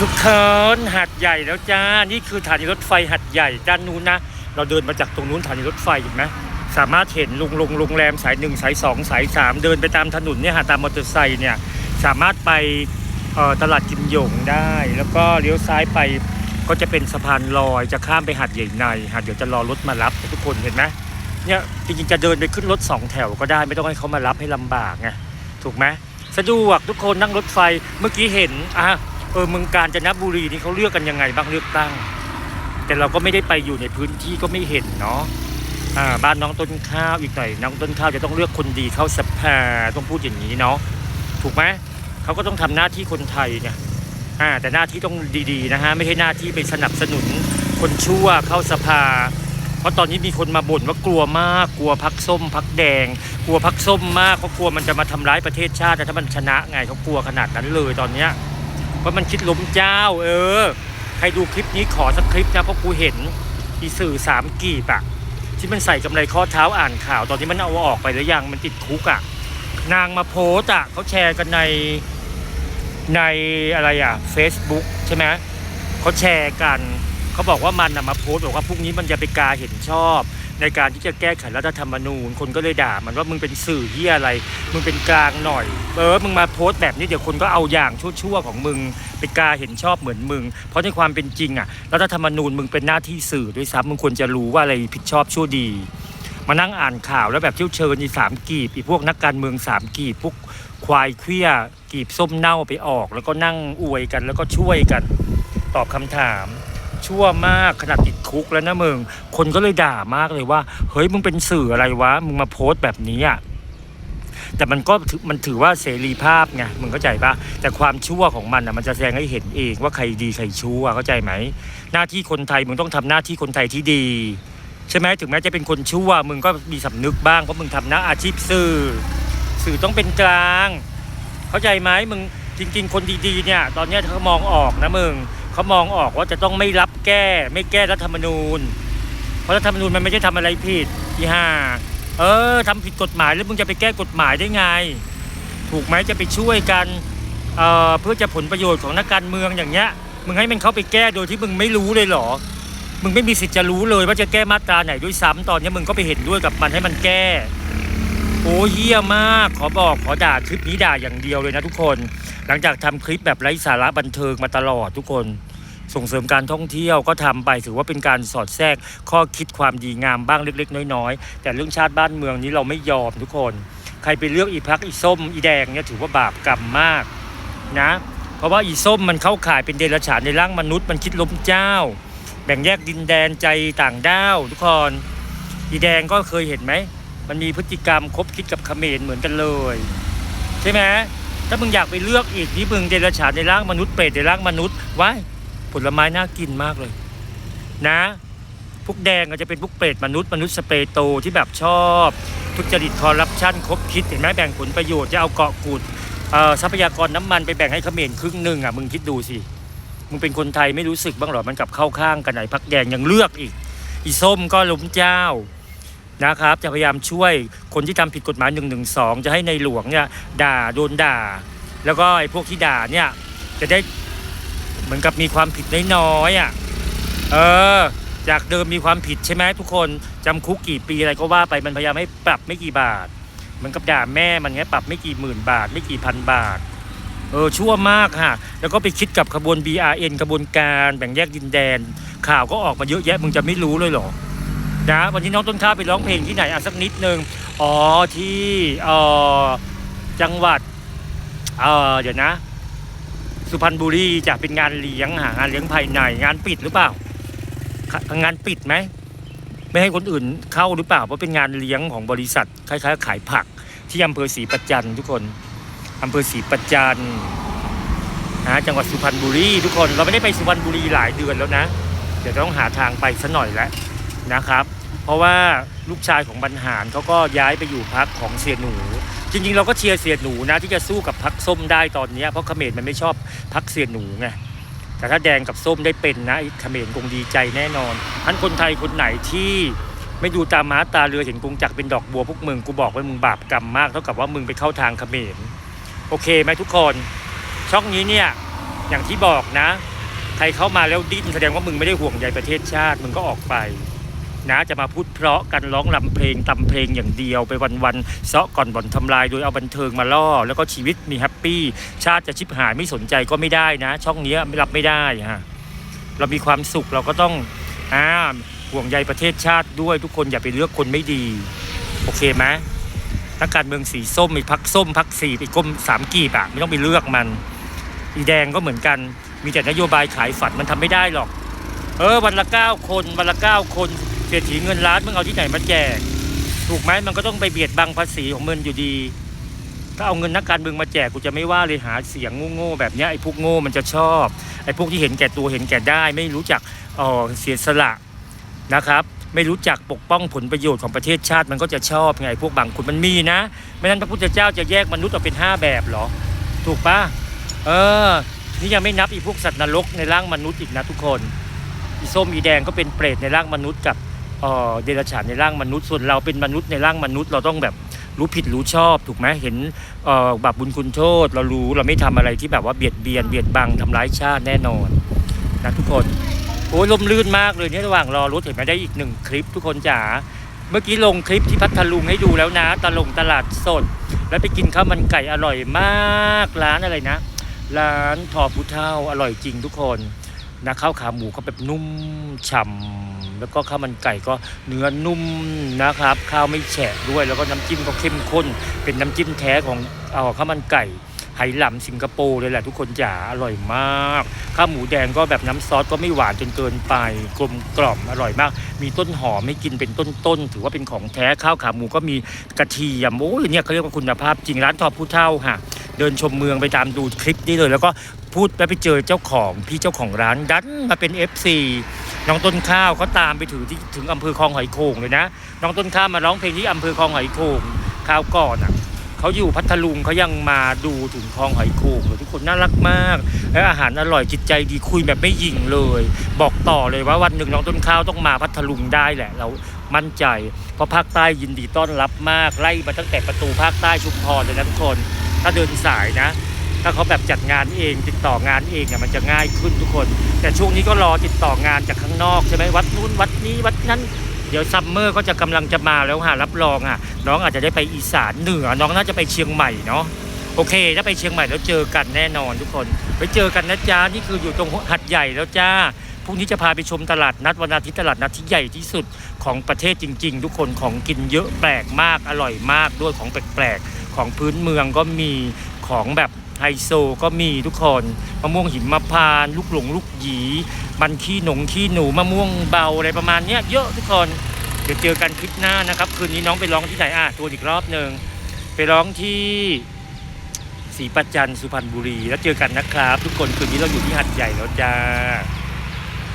ทุกคนหัดใหญ่แล้วจ้า นี่คือสถานีรถไฟหัดใหญ่ด้านนู้นนะ เราเดินมาจากตรงนู้นสถานีรถไฟเห็นไหมสามารถเห็นโรงโรงโรงแรมสายหนึ่งสายสองสายสามเดินไปตามถนนเนี่ยหาตามมอเตอร์ไซค์เนี่ยสามารถไปตลาดกิมหยงได้ แล้วก็เลี้ยวซ้ายไปก็จะเป็นสะพานลอยจะข้ามไปหัดใหญ่ในหาดเดี๋ยวจะรอรถมารับทุกคนเห็นไหมเนี่ยจริงๆจะเดินไปขึ้นรถสองแถวก็ได้ไม่ต้องให้เขามารับให้ลำบากไงถูกไหมสะดวกทุกคนนั่งรถไฟเมื่อกี้เห็นอะ เออเมืองกาญจนบุรีนี่เขาเลือกกันยังไงบ้างเลือกตั้ง แต่เราก็ไม่ได้ไปอยู่ในพื้นที่ก็ไม่เห็นเนาะอ่าบ้านน้องต้นข้าวอีกหน่อยน้องต้นข้าวจะต้องเลือกคนดีเข้าสภาต้องพูดอย่างนี้เนาะถูกไหมเขาก็ต้องทำหน้าที่คนไทยเนี่ยอ่าแต่หน้าที่ต้องดีๆนะฮะไม่ใช่หน้าที่ไปสนับสนุนคนชั่วเข้าสภา เพราะตอนนี้มีคนมาบ่นว่ากลัวมากกลัวพักส้มพักแดง กลัวพักส้มมากเขากลัวมันจะมาทำร้ายประเทศชาติแต่ถ้ามันชนะไงเขากลัวขนาดนั้นเลยตอนเนี้ย เพราะมันคิดล้มเจ้า เออ ใครดูคลิปนี้ขอสักคลิปนะเพราะกูเห็นอีสื่อสามกีบอะที่มันใส่กำไรข้อเท้าอ่านข่าว ตอนที่มันเอาออกไปแล้วยังมันติดคุกอะนางมาโพสอะเขาแชร์กันในในอะไรอะ Facebook ใช่ไหมเขาแชร์กัน เขาบอกว่ามันนะมาโพสบอกว่าพรุ่งนี้มันจะไปกาเห็นชอบ ในการที่จะแก้ไขรัฐธรรมนูญ คนก็เลยด่ามันว่ามึงเป็นสื่อเหียอะไร มึงเป็นกลางหน่อย เออ มึงมาโพสต์แบบนี้เดี๋ยวคนก็เอาอย่างชั่วๆของมึงไปกาเห็นชอบเหมือนมึง เพราะในความเป็นจริงอะรัฐธรรมนูญมึงเป็นหน้าที่สื่อด้วยซ้ำมึงควรจะรู้ว่าอะไรผิดชอบชั่วดี มานั่งอ่านข่าวแล้วแบบเที่ยวเชิญอีสามกีบอีพวกนักการเมืองสามกีบพวกควายเคลี้ยกีบส้มเน่าไปออก แล้วก็นั่งอวยกันแล้วก็ช่วยกัน ตอบคำถาม ชั่วมากขนาดติดคุกแล้วนะมึง คนก็เลยด่ามากเลยว่า เฮ้ยมึงเป็นสื่ออะไรวะ มึงมาโพสต์แบบนี้อะแต่มันก็มันถือว่าเสรีภาพไงมึงเข้าใจปะแต่ความชั่วของมันอะมันจะแสดงให้เห็นเองว่าใครดีใครชั่วเข้าใจไหม หน้าที่คนไทยมึงต้องทำหน้าที่คนไทยที่ดี ใช่ไหมถึงแม้จะเป็นคนชั่ว มึงก็มีสำนึกบ้างเพราะมึงทำหน้าอาชีพสื่อ สื่อต้องเป็นกลาง เข้าใจไหมมึงจริง ๆ คนดีๆเนี่ย ตอนนี้เขามองออกนะมึง เขามองออกว่าจะต้องไม่รับแก้ ไม่แก้รัฐธรรมนูญ เพราะรัฐธรรมนูญมันไม่ใช่ทำอะไรผิดอีห่าเออทำผิดกฎหมายแล้วมึงจะไปแก้กฎหมายได้ไง ถูกไหมจะไปช่วยกันเอ่อเพื่อจะผลประโยชน์ของนักการเมืองอย่างเงี้ยมึงให้มันเข้าไปแก้โดยที่มึงไม่รู้เลยเหรอ มึงไม่มีสิทธิ์จะรู้เลยว่าจะแก้มาตราไหนด้วยซ้ำตอนนี้มึงก็ไปเห็นด้วยกับมันให้มันแก้ โอ้เยี่ยมาก ขอบอกขอด่าคลิปนี้ด่าอย่างเดียวเลยนะทุกคน หลังจากทำคลิปแบบไร้สาระบันเทิงมาตลอดทุกคน ส่งเสริมการท่องเที่ยวก็ทำไปถือว่าเป็นการสอดแทรกข้อคิดความดีงามบ้างเล็ก ๆ น้อยๆ แต่เรื่องชาติบ้านเมืองนี้เราไม่ยอมทุกคน ใครไปเลือกอีพักอีส้มอีแดงเนี่ยถือว่าบาปกรรมมากนะ เพราะว่าอีส้มมันเข้าข่ายเป็นเดรัจฉานในร่างมนุษย์มันคิดล้มเจ้า แบ่งแยกดินแดนใจต่างด้าวทุกคน อีแดงก็เคยเห็นไหม มันมีพฤติกรรมคบคิดกับเขมรเหมือนกันเลย ใช่ไหมถ้ามึงอยากไปเลือกอีกนี่มึงเดรัจฉานในร่างมนุษย์เปรตในร่างมนุษย์ว้ายผลไม้น่ากินมากเลย นะพวกแดงก็จะเป็นพวกเปรตมนุษย์มนุษย์สเปรโตที่แบบชอบทุจริตคอร์รัปชันคบคิดเห็นไหมแบ่งผลประโยชน์จะเอาเกาะกูดทรัพยากรน้ำมันไปแบ่งให้เขมรครึ่งหนึ่งอะมึงคิดดูสิมึงเป็นคนไทยไม่รู้สึกบ้างหรอมันกลับเข้าข้างกันไหนพักแดงยังเลือกอีก อีส้มก็ล้มเจ้า นะครับ จะพยายามช่วยคนที่ทำผิดกฎหมาย1นึจะให้ในหลวงเนี่ยด่าโดนด่า แล้วก็ไอ้พวกที่ด่าเนี่ยจะได้เหมือนกับมีความผิดน้อยๆอะเออจากเดิมมีความผิดใช่ไหมทุกคนจำคุกกี่ปีอะไรก็ว่าไปมันพยายามให้ปรับไม่กี่บาทเหมือนกับด่าแม่มันเงี้ยปรับไม่กี่หมื่นบาท ไม่กี่พันบาทเออชั่วมากฮะแล้วก็ไปคิดกับขบวน BRN ขบวนการแบ่งแยกดินแดน ข่าวก็ออกมาเยอะแยะมึงจะไม่รู้เลยเหรอ นะวันนี้น้องต้นข้าวไปร้องเพลงที่ไหนอะสักนิดนึงอ๋อที่เอ่อจังหวัดเอ่อเดี๋ยวนะ สุพรรณบุรีจะเป็นงานเลี้ยงหางานเลี้ยงภายในงานปิดหรือเปล่า งานปิดไหมไม่ให้คนอื่นเข้าหรือเปล่าเพราะเป็นงานเลี้ยงของบริษัทคล้ายๆขายผัก ที่อำเภอศรีประจันทุกคนอำเภอศรีประจันนะจังหวัดสุพรรณบุรีทุกคนเราไม่ได้ไปสุพรรณบุรีหลายเดือนแล้วนะ เดี๋ยวต้องหาทางไปซะหน่อยแล้ว นะครับ เพราะว่าลูกชายของบรรหารเขาก็ย้ายไปอยู่พักของเสียหนู จริงๆ เราก็เชียร์เสียหนูนะที่จะสู้กับพักส้มได้ตอนนี้เพราะเขมรมันไม่ชอบพักเสียหนูไงแต่ถ้าแดงกับส้มได้เป็นนะไอ้เขมรคงดีใจแน่นอนท่านคนไทยคนไหนที่ไม่ดูตาม้าตาเรือเห็นกงจักรเป็นดอกบัวพวกมึงกูบอกว่ามึงบาปกรรมมากเท่ากับว่ามึงไปเข้าทางเขมรโอเคไหมทุกคน ช่องนี้เนี่ยอย่างที่บอกนะ ใครเข้ามาแล้วดิ้นแสดงว่ามึงไม่ได้ห่วงใยประเทศชาติมึงก็ออกไป นะจะมาพูดเพราะกันร้องลำเพลงตำเพลงอย่างเดียวไปวันๆเซาะก่อนบ่อนทำลายโดยเอาบันเทิงมาล่อ แล้วก็ชีวิตมีแฮปปี้ชาติจะชิบหายไม่สนใจก็ไม่ได้นะ ช่องนี้ไม่รับไม่ได้ฮะเรามีความสุขเราก็ต้องอ่าห่วงใยประเทศชาติด้วยทุกคนอย่าไปเลือกคนไม่ดี โอเคไหมนักการเมืองสีส้มมีพักส้มพักสีอีกก้มสามกีบอะไม่ต้องไปเลือกมัน อีแดงก็เหมือนกันมีแต่นโยบายขายฝันมันทำไม่ได้หรอก เออวันละเก้าคนวันละเก้าคน เศรษฐีเงินล้านมึงเอาที่ไหนมาแจก ถูกไหมมันก็ต้องไปเบียดบังภาษีของมึงอยู่ดี ถ้าเอาเงินนักการเมืองมาแจกกูจะไม่ว่าเลยหาเสียงโง่ๆแบบนี้ไอ้พวกโง่มันจะชอบไอ้พวกที่เห็นแก่ตัวเห็นแก่ได้ ไม่รู้จักเออเสียสละนะครับไม่รู้จักปกป้องผลประโยชน์ของประเทศชาติมันก็จะชอบไง พวกบางคนมันมีนะ ไม่นั้นพระพุทธเจ้าจะแยกมนุษย์ออกเป็นห้าแบบหรอ ถูกปะเออ นี่ยังไม่นับอีพวกสัตว์นรกในร่างมนุษย์อีกนะทุกคน อีส้มอีแดงก็เป็นเปรตในร่างมนุษย์กับ เดรัจฉานในร่างมนุษย์ ส่วนเราเป็นมนุษย์ในร่างมนุษย์ เราต้องแบบรู้ผิดรู้ชอบถูกไหมเห็นบาปบุญคุณโทษ เรารู้เราไม่ทำอะไรที่แบบว่าเบียดเบียนเบียดบังทำร้ายชาติแน่นอนนะทุกคนโอ้ลมลื่นมากเลยเนี่ยระหว่างรอรถเห็นไหมได้อีกหนึ่งคลิปทุกคนจ๋าเมื่อกี้ลงคลิปที่พัทลุงให้ดูแล้วนะตลงตลาดสด แล้วไปกินข้าวมันไก่อร่อยมากร้านอะไรนะ ร้านทอผู้เท่าอร่อยจริงทุกคน นะข้าวขาหมูก็แบบนุ่มฉ่ำแล้วก็ข้าวมันไก่ก็เนื้อนุ่มนะครับ ข้าวไม่แฉะด้วย แล้วก็น้ำจิ้มก็เข้มข้น เป็นน้ำจิ้มแท้ของเอาข้าวมันไก่ ไหหลำสิงคโปร์เลยแหละทุกคนจ๋าอร่อยมาก ข้าวหมูแดงก็แบบน้ำซอสก็ไม่หวานจนเกินไป กลมกล่อมอร่อยมาก มีต้นหอมไม่กินเป็นต้นๆถือว่าเป็นของแท้ข้าวขาหมูก็มีกระเทียมโอ้ยเนี่ยเขาเรียกว่าคุณภาพจริงร้านทอผู้เท่าค่ะ เดินชมเมืองไปตามดูคลิปนี้เลย แล้วก็พูดแล้วไปเจอเจ้าของพี่เจ้าของร้านดันมาเป็น FC น้องต้นข้าวเขาตามไปถึงที่ถึงอำเภอคลองหอยโข่งเลยนะ น้องต้นข้าวมาร้องเพลงที่อำเภอคลองหอยโข่งคราวก่อนอะ เขาอยู่พัทลุงเขายังมาดูถึงคลองหอยโขงเลยทุกคนน่ารักมาก และอาหารอร่อยจิตใจดีคุยแบบไม่หยิ่งเลย บอกต่อเลยว่าวันหนึ่งน้องต้นข้าวต้องมาพัทลุงได้แหละ เรามั่นใจ เพราะภาคใต้ยินดีต้อนรับมากไล่มาตั้งแต่ประตูภาคใต้ชุมพรเลยนะทุกคน ถ้าเดินสายนะ ถ้าเขาแบบจัดงานเองติดต่องานเองเนี่ยมันจะง่ายขึ้นทุกคน แต่ช่วงนี้ก็รอติดต่องานจากข้างนอกใช่ไหมวัดนู้นวัดนี้วัดนั้น เดี๋ยวซัมเมอร์ก็จะกำลังจะมาแล้วค่ะรับรองอะ น้องอาจจะได้ไปอีสานเหนือ น้องน่าจะไปเชียงใหม่เนาะโอเค ถ้าไปเชียงใหม่แล้วเจอกันแน่นอนทุกคน ไปเจอกันนะจ๊ะนี่คืออยู่ตรงหัดใหญ่แล้วจ้าพรุ่งนี้จะพาไปชมตลาดนัดวันอาทิตย์ตลาดนัดที่ใหญ่ที่สุดของประเทศจริง ๆ ทุกคนของกินเยอะแปลกมากอร่อยมากด้วยของแปลกๆของพื้นเมืองก็มีของแบบ ไฮโซก็มีทุกคนมะม่วงหิมพานลูกหลงลูกหยี มันขี้หนงขี้หนูมะม่วงเบาอะไรประมาณเนี้ยเยอะทุกคนเดี๋ยวเจอกันคลิปหน้านะครับ คืนนี้น้องไปร้องที่ไหนอะตัวอีกรอบหนึ่งไปร้องที่ศรีประจันทร์สุพรรณบุรี แล้วเจอกันนะครับ ทุกคนคืนนี้เราอยู่ที่หัดใหญ่แล้วจ้า